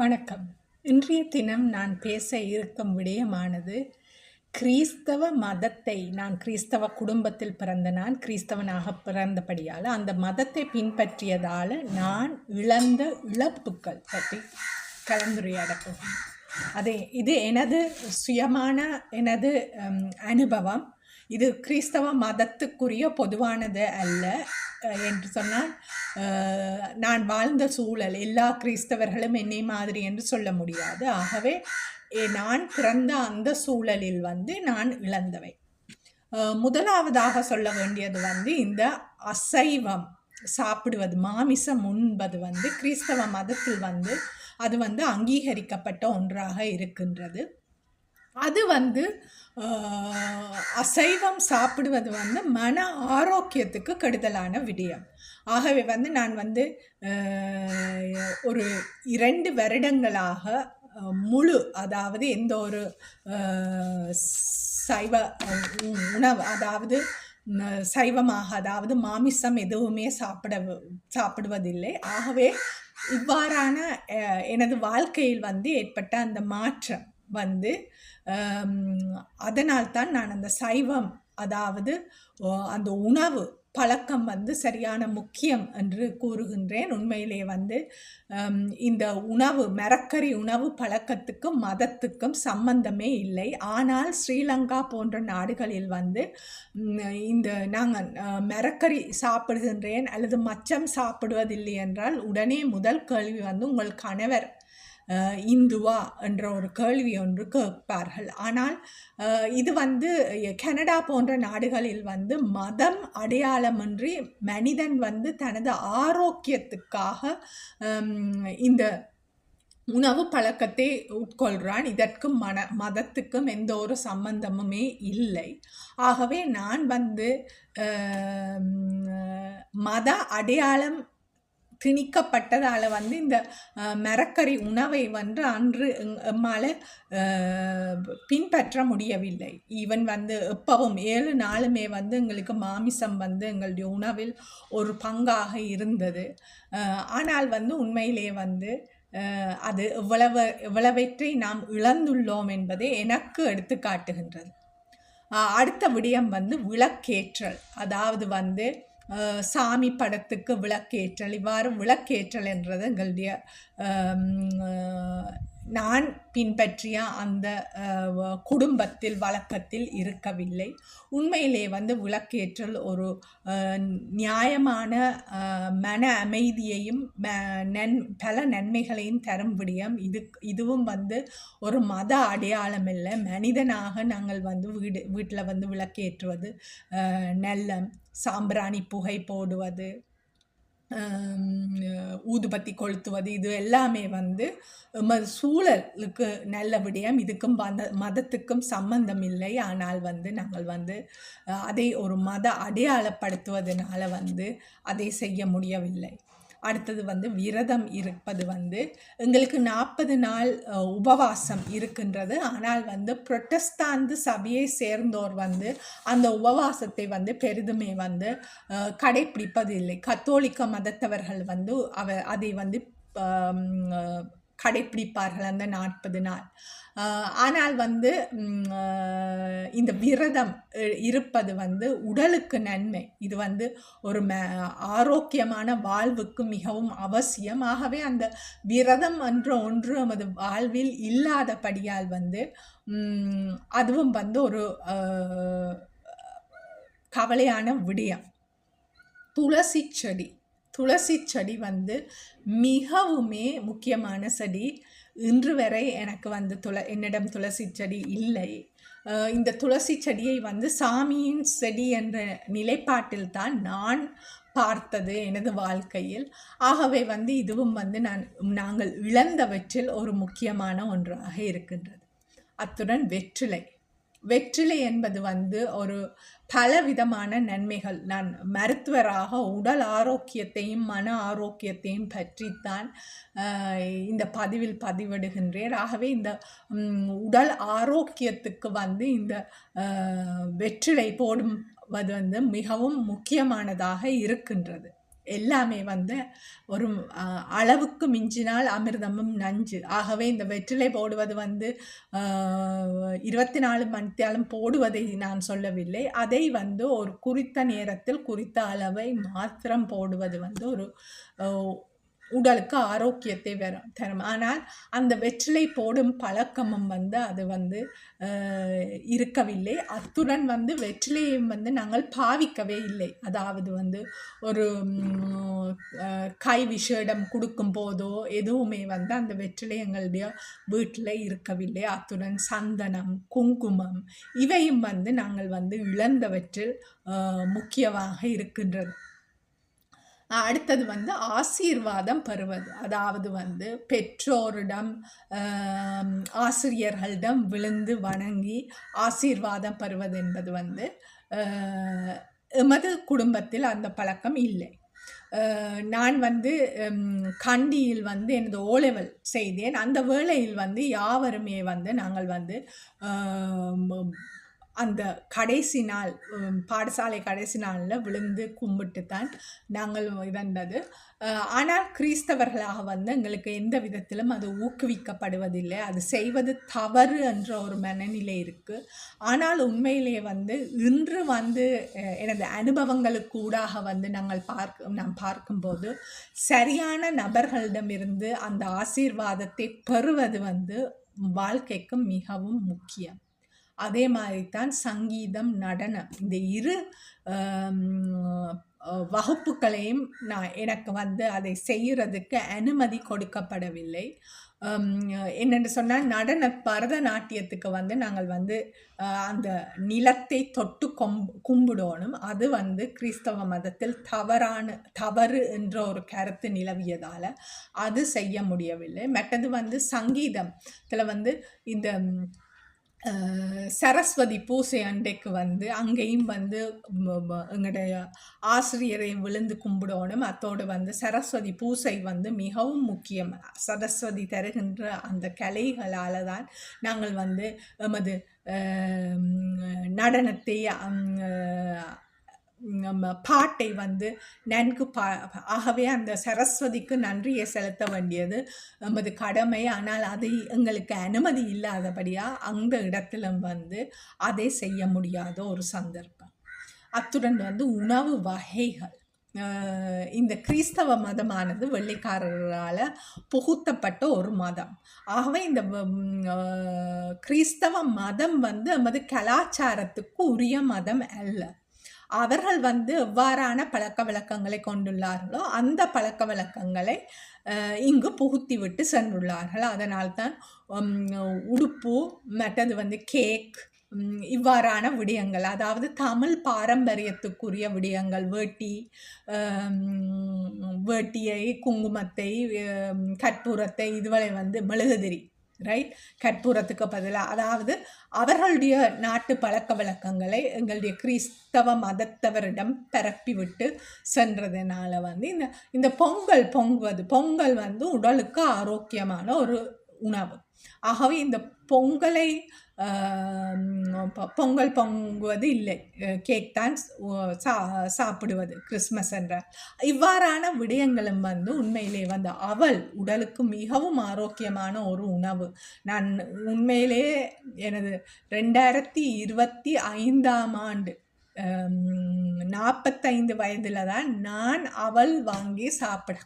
வணக்கம். இன்றைய தினம் நான் பேச இருக்கும் விடயமானது கிறிஸ்தவ மதத்தை நான் கிறிஸ்தவ குடும்பத்தில் பிறந்த நான் கிறிஸ்தவனாக பிறந்தபடியால் அந்த மதத்தை பின்பற்றியதால் நான் இழந்த இழப்புக்கள் பற்றி கலந்துரையாட போகிறேன். அதே இது எனது சுயமான எனது அனுபவம். இது கிறிஸ்தவ மதத்துக்குரிய பொதுவானது அல்ல. என்று சொன்னால் நான் வாழ்ந்த சூழல் எல்லா கிறிஸ்தவர்களும் என்னை மாதிரி என்று சொல்ல முடியாது. ஆகவே நான் பிறந்த அந்த சூழலில் வந்து நான் இழந்தவை. முதலாவதாக சொல்ல வேண்டியது வந்து இந்த அசைவம் சாப்பிடுவது மாமிசம் உண்பது வந்து கிறிஸ்தவ மதத்தில் வந்து அது வந்து அங்கீகரிக்கப்பட்ட ஒன்றாக இருக்கின்றது. அது வந்து அசைவம் சாப்பிடுவது வந்து மன ஆரோக்கியத்துக்கு கெடுதலான விடயம். ஆகவே வந்து நான் வந்து ஒரு இரண்டு வருடங்களாக முழு அதாவது எந்த ஒரு சைவ உ- உணவு அதாவது சைவமாக அதாவது மாமிசம் எதுவுமே சாப்பிட சாப்பிடுவதில்லை. ஆகவே இவ்வாறான எனது வாழ்க்கையில் வந்து ஏற்பட்ட அந்த மாற்றம் வந்து அதனால்தான் நான் அந்த சைவம் அதாவது அந்த உணவு பழக்கம் வந்து சரியான முக்கியம் என்று கூறுகின்றேன். உண்மையிலே வந்து இந்த உணவு மரக்கறி உணவு பழக்கத்துக்கும் மதத்துக்கும் சம்பந்தமே இல்லை. ஆனால் ஸ்ரீலங்கா போன்ற நாடுகளில் வந்து இந்த நாங்கள் மரக்கறி சாப்பிடுகின்றேன் அல்லது மச்சம் சாப்பிடுவதில்லை என்றால் உடனே முதல் கேள்வி வந்து உங்கள் கணவர் இந்துவா என்ற ஒரு கேள்வி ஒன்று கேட்பார்கள். ஆனால் இது வந்து கனடா போன்ற நாடுகளில் வந்து மதம் அடையாளமின்றி மனிதன் வந்து தனது ஆரோக்கியத்துக்காக இந்த உணவு பழக்கத்தை உட்கொள்கிறான் இதற்கும் மன மதத்துக்கும் எந்த ஒரு சம்பந்தமுமே இல்லை. ஆகவே நான் வந்து மத அடையாளம் திணிக்கப்பட்டதால் வந்து இந்த மரக்கறி உணவை வந்து அன்று எங்- பின்பற்ற முடியவில்லை. ஈவன் வந்து எப்பவும் ஏழு நாளுமே வந்து எங்களுக்கு மாமிசம் வந்து எங்களுடைய உணவில் ஒரு பங்காக இருந்தது. ஆனால் வந்து உண்மையிலே வந்து அது எவ்வளவு எவ்வளவற்றை நாம் இழந்துள்ளோம் என்பதை எனக்கு எடுத்து காட்டுகின்றது. அடுத்த விடயம் வந்து விளக்கேற்றல். அதாவது வந்து சாமி படத்துக்கு விளக்கேற்றல் இவ்வாறு விளக்கேற்றல் என்றது எங்களுடைய நான் பின்பற்றிய அந்த குடும்பத்தில் வழக்கத்தில் இருக்கவில்லை. உண்மையிலே வந்து விளக்கேற்றல் ஒரு நியாயமான மன அமைதியையும் நன் பல நன்மைகளையும் தரும் விடியம் இது இதுவும் வந்து ஒரு மத அடையாளம் இல்லை மனிதனாக நாங்கள் வந்து வீடு வீட்டில் வந்து விளக்கேற்றுவது ஆஹ் நல்லம் சாம்பிராணி புகை போடுவது ஊதுபத்தி கொளுத்துவது இது எல்லாமே வந்து சூழலுக்கு நல்ல விடயம். இதுக்கும் மத மதத்துக்கும் சம்பந்தம் இல்லை. ஆனால் வந்து நாங்கள் வந்து அதை ஒரு மத அடையாளப்படுத்துவதனால வந்து அதை செய்ய முடியவில்லை. அடுத்தது வந்து விரதம் இருப்பது வந்து எங்களுக்கு நாற்பது நாள் உபவாசம் இருக்கின்றது. ஆனால் வந்து புரொட்டஸ்தாந்து சபையை சேர்ந்தோர் வந்து அந்த உபவாசத்தை வந்து பெரிதுமே வந்து அஹ், கடைப்பிடிப்பதில்லை. கத்தோலிக்க மதத்தவர்கள் வந்து அவ அதை வந்து கடைப்பிடிப்பார்கள் அந்த நாற்பது நாள். ஆனால் வந்து இந்த விரதம் இருப்பது வந்து உடலுக்கு நன்மை. இது வந்து ஒரு ம ஆரோக்கியமான வாழ்வுக்கு மிகவும் அவசியம். ஆகவே அந்த விரதம் என்ற ஒன்று நமது வாழ்வில் இல்லாதபடியால் வந்து அதுவும் வந்து ஒரு கவலையான விடயம். துளசி செடி. துளசி செடி வந்து மிகவுமே முக்கியமான செடி. இன்று வரை எனக்கு வந்து துள என்னிடம் துளசி செடி இல்லை. இந்த துளசி செடியை வந்து சாமியின் செடி என்ற நிலைப்பாட்டில் தான் நான் பார்த்தது எனது வாழ்க்கையில். ஆகவே வந்து இதுவும் வந்து நான் நாங்கள் இழந்தவற்றில் ஒரு முக்கியமான ஒன்றாக இருக்கின்றது. அத்துடன் வெற்றிலை. வெற்றிலை என்பது வந்து ஒரு பலவிதமான நன்மைகள். நான் மருத்துவராக உடல் ஆரோக்கியத்தையும் மன ஆரோக்கியத்தையும் பற்றித்தான் இந்த பதிவில் பதிவிடுகின்றேன். ஆகவே இந்த உடல் ஆரோக்கியத்துக்கு வந்து இந்த வெற்றிலை போடுவது வந்து மிகவும் முக்கியமானதாக இருக்கின்றது. எல்லாமே வந்து ஒரு அளவுக்கு மிஞ்சினால் அமிர்தமும் நஞ்சு. ஆகவே இந்த வெற்றிலை போடுவது வந்து இருபத்தி நாலு மணித்தாலும் போடுவதை நான் சொல்லவில்லை. அதை வந்து ஒரு குறித்த நேரத்தில் குறித்த அளவை மாத்திரம் போடுவது வந்து ஒரு உடலுக்கு ஆரோக்கியத்தை வரும் தரும். ஆனால் அந்த வெற்றிலை போடும் பழக்கமும் வந்து அது வந்து இருக்கவில்லை. அத்துடன் வந்து வெற்றிலையும் வந்து நாங்கள் பாவிக்கவே இல்லை. அதாவது வந்து ஒரு கை விஷேடம் கொடுக்கும் போதோ எதுவுமே வந்து அந்த வெற்றிலை எங்களுடைய வீட்டில் இருக்கவில்லை. அத்துடன் சந்தனம் குங்குமம் இவையும் வந்து நாங்கள் வந்து இழந்தவற்றில் முக்கியமாக இருக்கின்றது. அடுத்தது வந்து ஆசீர்வாதம் பெறுவது. அதாவது வந்து பெற்றோரிடம் ஆசிரியர்களிடம் விழுந்து வணங்கி ஆசீர்வாதம் பெறுவது என்பது வந்து எமது குடும்பத்தில் அந்த பழக்கம் இல்லை. நான் வந்து கண்டியில் வந்து எனது ஓலெவல் செய்தேன். அந்த வேளையில் வந்து யாவருமே வந்து நாங்கள் வந்து அந்த கடைசி நாள் பாடசாலை கடைசி நாளில் விழுந்து கும்பிட்டு தான் நாங்கள் இதண்டது ஆனால் கிறிஸ்தவர்களாக வந்து எங்களுக்கு எந்த விதத்திலும் அது ஊக்குவிக்கப்படுவதில்லை. அது செய்வது தவறு என்ற ஒரு மனநிலை இருக்குது ஆனால் உண்மையிலே வந்து இன்று வந்து எனது அனுபவங்களுக்கு ஊடாக வந்து நாங்கள் பார்க்க நாம் பார்க்கும்போது சரியான நபர்களிடமிருந்து அந்த ஆசீர்வாதத்தை பெறுவது வந்து வாழ்க்கைக்கு மிகவும் முக்கியம். அதே மாதிரி தான் சங்கீதம் நடனம். இந்த இரு வகுப்புகளையும் நான் எனக்கு வந்து அதை செய்கிறதுக்கு அனுமதி கொடுக்கப்படவில்லை. என்னென்னு சொன்னால் நடன பரதநாட்டியத்துக்கு வந்து நாங்கள் வந்து அந்த நிலத்தை தொட்டு கொம் கும்பிடணும். அது வந்து கிறிஸ்தவ மதத்தில் தவறான தவறு என்ற ஒரு கருத்து நிலவியதால் அது செய்ய முடியவில்லை. மற்றது வந்து சங்கீதத்தில் வந்து இந்த சரஸ்வதி பூசை அண்டைக்கு வந்து அங்கேயும் வந்து எங்களுடைய ஆசிரியரை விழுந்து கும்பிடணும். அத்தோடு வந்து சரஸ்வதி பூசை வந்து மிகவும் முக்கியம். சரஸ்வதி தருகின்ற அந்த கலைகளால் தான் நாங்கள் வந்து எமது நடனத்தை நம்ம பாட்டை வந்து நன்கு பா ஆகவே அந்த சரஸ்வதிக்கு நன்றியை செலுத்த வேண்டியது. நமது கடமை. ஆனால் அதை எங்களுக்கு அனுமதி இல்லாதபடியாக அந்த இடத்திலும் வந்து அதை செய்ய முடியாத ஒரு சந்தர்ப்பம். அத்துடன் வந்து உணவு வகைகள். இந்த கிறிஸ்தவ மதமானது வெள்ளைக்காரர்களால் புகுத்தப்பட்ட ஒரு மதம். ஆகவே இந்த கிறிஸ்தவ மதம் வந்து நமது கலாச்சாரத்துக்கு உரிய மதம் அல்ல. அவர்கள் வந்து எவ்வாறான பழக்க வழக்கங்களை கொண்டுள்ளார்களோ அந்த பழக்க வழக்கங்களை இங்கு புகுத்தி விட்டு சென்றுள்ளார்கள். அதனால்தான் தான் உடுப்பு மற்றது வந்து கேக் இவ்வாறான விடயங்கள் அதாவது தமிழ் பாரம்பரியத்துக்குரிய விடயங்கள் வேட்டி வேட்டியை குங்குமத்தை கற்பூரத்தை இதுவரை வந்து மெழுகுதிரி ரைட் கற்பூரத்துக்கு பதிலாக அதாவது அவர்களுடைய நாட்டு பழக்க வழக்கங்களை எங்களுடைய கிறிஸ்தவ மதத்தவரிடம் பரப்பிவிட்டு சென்றதுனால வந்து இந்த இந்த பொங்கல் பொங்குவது பொங்கல் வந்து உடலுக்கு ஆரோக்கியமான ஒரு உணவு. ஆகவே இந்த பொங்கலை பொங்கல் பொங்குவது இல்லை. கேக் தான் சா சாப்பிடுவது கிறிஸ்மஸ் என்ற. இவ்வாறான விடயங்களும் வந்து உண்மையிலே வந்து அவள் உடலுக்கு மிகவும் ஆரோக்கியமான ஒரு உணவு. நான் உண்மையிலே எனது ரெண்டாயிரத்தி இருபத்தி ஐந்தாம் ஆண்டு நாற்பத்தைந்து வயதில் தான் நான் அவள் வாங்கி சாப்பிட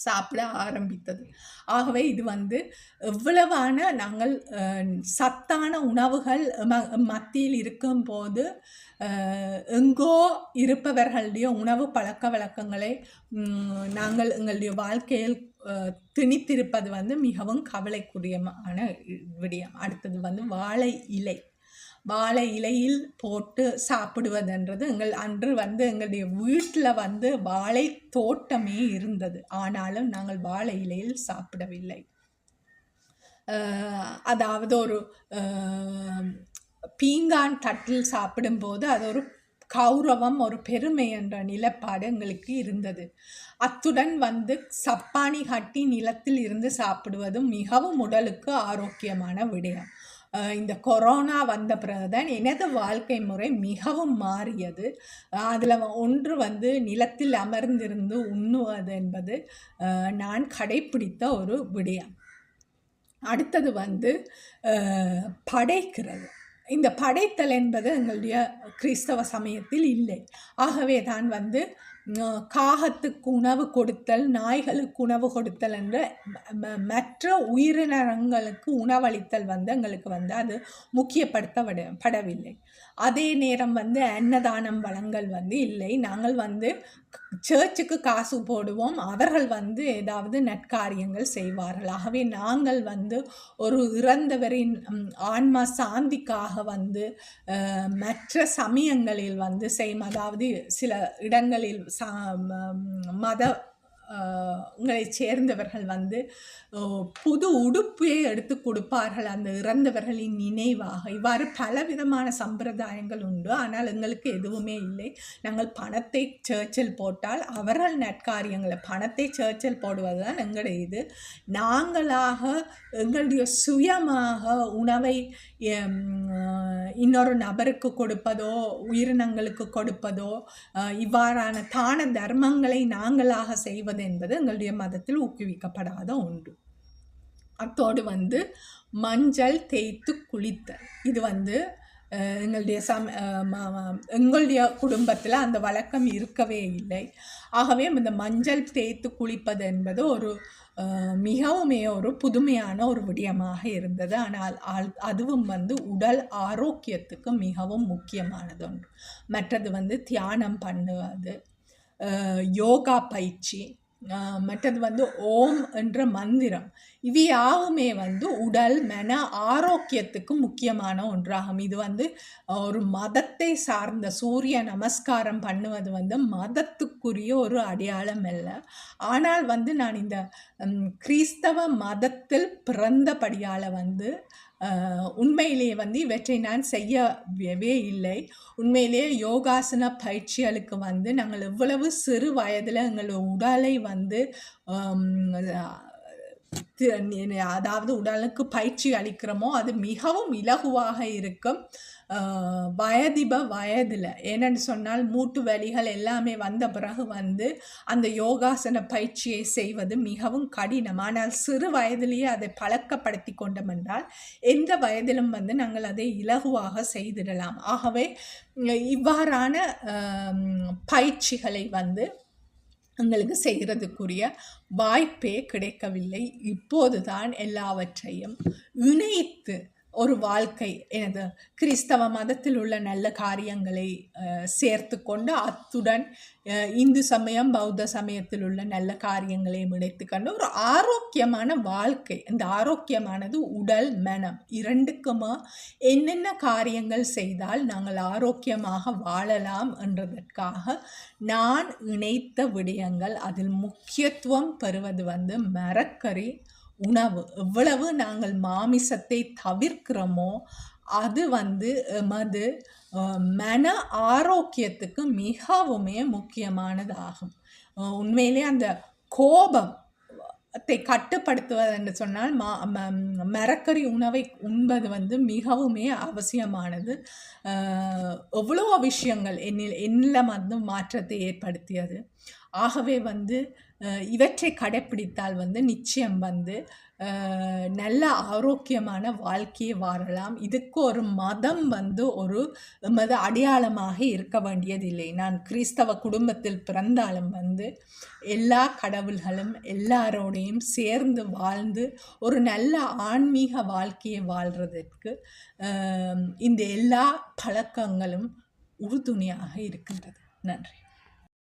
சாப்பிட ஆரம்பித்தது. ஆகவே இது வந்து எவ்வளவான நாங்கள் சத்தான உணவுகள் ம- மத்தியில் இருக்கும்போது எங்கோ இருப்பவர்களுடைய உணவு பழக்க வழக்கங்களை நாங்கள் எங்களுடைய வாழ்க்கையில் திணித்திருப்பது வந்து மிகவும் கவலைக்குரியமான விடயம். அடுத்தது வந்து வாழை இலை. வாழை இலையில் போட்டு சாப்பிடுவதுன்றது எங்கள் அன்று வந்து எங்களுடைய வீட்டில் வந்து வாழை தோட்டமே இருந்தது. ஆனாலும் நாங்கள் வாழை இலையில் சாப்பிடவில்லை. அதாவது ஒரு பீங்கான் தட்டில் சாப்பிடும்போது அது ஒரு கௌரவம் ஒரு பெருமை என்ற நிலப்பாடு எங்களுக்கு இருந்தது. அத்துடன் வந்து சப்பானி கட்டி நிலத்தில் இருந்து சாப்பிடுவதும் மிகவும் உடலுக்கு ஆரோக்கியமான விடயம். இந்த கொரோனா வந்த பிறகுதான் எனது வாழ்க்கை முறை மிகவும் மாறியது. அதில் ஒன்று வந்து நிலத்தில் அமர்ந்திருந்து உண்ணுவது என்பது நான் கடைப்பிடித்த ஒரு விடயம். அடுத்தது வந்து படைக்கிறது. இந்த படைத்தல் என்பது எங்களுடைய கிறிஸ்தவ சமயத்தில் இல்லை. ஆகவே தான் வந்து காகத்துக்கு உணவு கொடுத்தல் நாய்களுக்கு உணவு கொடுத்தல் என்ற ம- மற்ற உயிரினங்களுக்கு உணவளித்தல் வந்து எங்களுக்கு வந்து அது முக்கியப்படுத்தப்பட படவில்லை அதே நேரம் வந்து அன்னதானம் வழங்கல் வந்து இல்லை. நாங்கள் வந்து சர்ச்சுக்கு காசு போடுவோம். அவர்கள் வந்து ஏதாவது நற்காரியங்கள் செய்வார்கள். ஆகவே நாங்கள் வந்து ஒரு இறந்தவரின் ஆன்மா சாந்திக்காக வந்து மற்ற சமயங்களில் வந்து செய்யும். அதாவது சில இடங்களில் சா ம- மத அஹ், உங்களை சேர்ந்தவர்கள் வந்து புது உடுப்பே எடுத்து கொடுப்பார்கள். அந்த இறந்தவர்களின் நினைவாக. இவ்வாறு பலவிதமான சம்பிரதாயங்கள் உண்டு. ஆனால் எங்களுக்கு எதுவுமே இல்லை. நாங்கள் பணத்தை சர்ச்சில் போட்டால் அவர்கள் நற்காரியங்களை பணத்தை சர்ச்சில் போடுவது தான் எங்களுடைய இது. நாங்களாக எங்களுடைய சுயமாக உணவை இன்னொரு நபருக்கு கொடுப்பதோ உயிரினங்களுக்கு கொடுப்பதோ இவ்வாறான தான தர்மங்களை நாங்களாக செய்வது என்பது எங்களுடைய மதத்தில் ஊக்குவிக்கப்படாத ஒன்று. அத்தோடு வந்து மஞ்சள் தேய்த்து குளித்தல் இது வந்து எங்களுடைய சம எங்களுடைய குடும்பத்தில் அந்த வழக்கம் இருக்கவே இல்லை. ஆகவே இந்த மஞ்சள் தேய்த்து குளிப்பது என்பது ஒரு மிகவுமே ஒரு புதுமையான ஒரு விடயமாக இருந்தது. ஆனால் அதுவும் வந்து உடல் ஆரோக்கியத்துக்கு மிகவும் முக்கியமானது ஒன்று. மற்றது வந்து தியானம் பண்ணுவது யோகா பயிற்சி மற்றது வந்து ஓம் என்ற மந்திரம். இவை யாவுமே வந்து உடல் மன ஆரோக்கியத்துக்கு முக்கியமான ஒன்றாகும். இது வந்து ஒரு மதத்தை சார்ந்த சூரிய நமஸ்காரம் பண்ணுவது வந்து மதத்துக்குரிய ஒரு அடையாளம் அல்ல. ஆனால் வந்து நான் இந்த கிறிஸ்தவ மதத்தில் பிறந்தபடியால் வந்து உண்மையிலேயே வந்து இவற்றை நான் செய்யவே இல்லை. உண்மையிலேயே யோகாசன பயிற்சிகளுக்கு வந்து நாங்கள் எவ்வளவு சிறு வயதில் எங்கள் உடலை வந்து அதாவது உடலுக்கு பயிற்சி அளிக்கிறோமோ அது மிகவும் இலகுவாக இருக்கும். வயதிப வயதில். ஏனென்று சொன்னால் மூட்டு வலிகள் எல்லாமே வந்த பிறகு வந்து அந்த யோகாசன பயிற்சியை செய்வது மிகவும் கடினம். ஆனால் சிறு வயதிலேயே அதை பழக்கப்படுத்தி கொண்டோம் என்றால் எந்த வயதிலும் வந்து நாங்கள் அதை இலகுவாக செய்திடலாம். ஆகவே இவ்வாறான பயிற்சிகளை வந்து எங்களுக்கு செய்கிறதுக்குரிய வாய்ப்பே கிடைக்கவில்லை. இப்போதுதான் எல்லாவற்றையும் இணைத்து ஒரு வாழ்க்கை எனது கிறிஸ்தவ மதத்தில் உள்ள நல்ல காரியங்களை சேர்த்து கொண்டு அத்துடன் இந்து சமயம் பௌத்த சமயத்தில் உள்ள நல்ல காரியங்களையும் இணைத்துக்கொண்டு ஒரு ஆரோக்கியமான வாழ்க்கை. இந்த ஆரோக்கியமானது உடல் மனம் இரண்டுக்குமா என்னென்ன காரியங்கள் செய்தால் நாங்கள் ஆரோக்கியமாக வாழலாம் என்றதற்காக நான் இணைத்த விடயங்கள். அதில் முக்கியத்துவம் பெறுவது வந்து மரக்கறி உணவு. எவ்வளவு நாங்கள் மாமிசத்தை தவிர்க்கிறோமோ அது வந்து எமது மன ஆரோக்கியத்துக்கு மிகவுமே முக்கியமானதாகும். உண்மையிலே அந்த கோபம் த்தை கட்டுப்படுத்துவது என்று சொன்னால் மா ம- மரக்கறி உணவை உண்பது வந்து மிகவுமே அவசியமானது. எவ்வளோ விஷயங்கள் என்னில் என்னில் வந்து மாற்றத்தை ஏற்படுத்தியது. ஆகவே வந்து இவற்றை கடைப்பிடித்தால் வந்து நிச்சயம் வந்து நல்ல ஆரோக்கியமான வாழ்க்கையை வாழலாம். இதுக்கு ஒரு மதம் வந்து ஒரு மத அடையாளமாக இருக்க வேண்டியதில்லை. நான் கிறிஸ்தவ குடும்பத்தில் பிறந்தாலும் வந்து எல்லா கடவுள்களும் எல்லாரோடையும் சேர்ந்து வாழ்ந்து ஒரு நல்ல ஆன்மீக வாழ்க்கையை வாழ்கிறதற்கு இந்த எல்லா பழக்கங்களும் உறுதுணையாக இருக்கின்றது. நன்றி.